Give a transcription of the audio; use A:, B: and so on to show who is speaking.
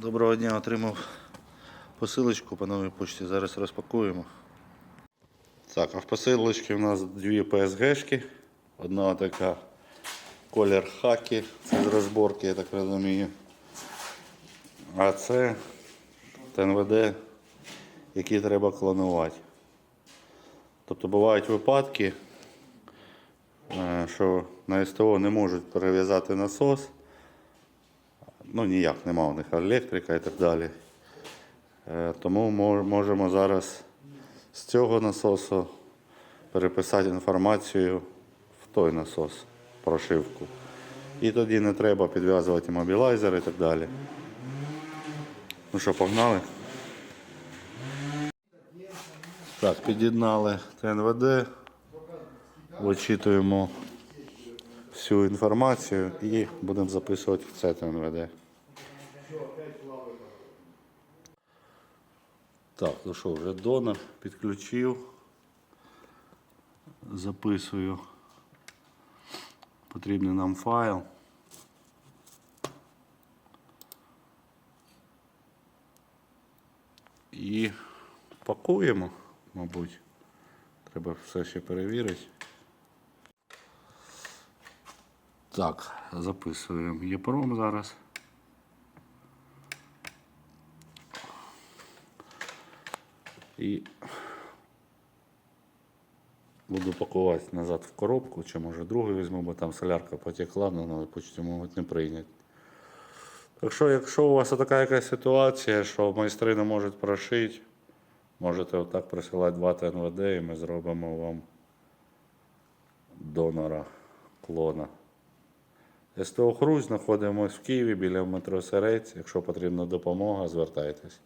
A: Доброго дня, отримав посилочку по новій почті. Зараз розпакуємо. Так, а в посилочці у нас дві PSG-шки. Одна така колір хакі, це з розборки, я так розумію. А це ТНВД, які треба клонувати. Тобто бувають випадки, е, що на СТО не можуть перев'язати насос. Ну ніяк нема у них електрика і так далі. Е, Тому можемо зараз з цього насосу переписати інформацію в той насос, прошивку. І тоді не треба підв'язувати мобілайзер і так далі. Ну що, погнали? Так, під'єднали ТНВД, вичитуємо всю інформацію і будемо записувати в це ТНВД. Так, ну що, вже донор підключив. Записую потрібний нам файл. І пакуємо, мабуть. Треба все ще перевірити. Так, записуємо ЄПРОМ зараз. І буду пакувати назад в коробку, чи може другу візьму, бо там солярка потекла, на новій почті можуть не прийняти. Так що, якщо у вас така якась ситуація, що майстри не можуть прошити, можете отак присилати два ТНВД і ми зробимо вам донора клона. СТО Хрусь знаходимося в Києві біля метро Серець. Якщо потрібна допомога, звертайтесь.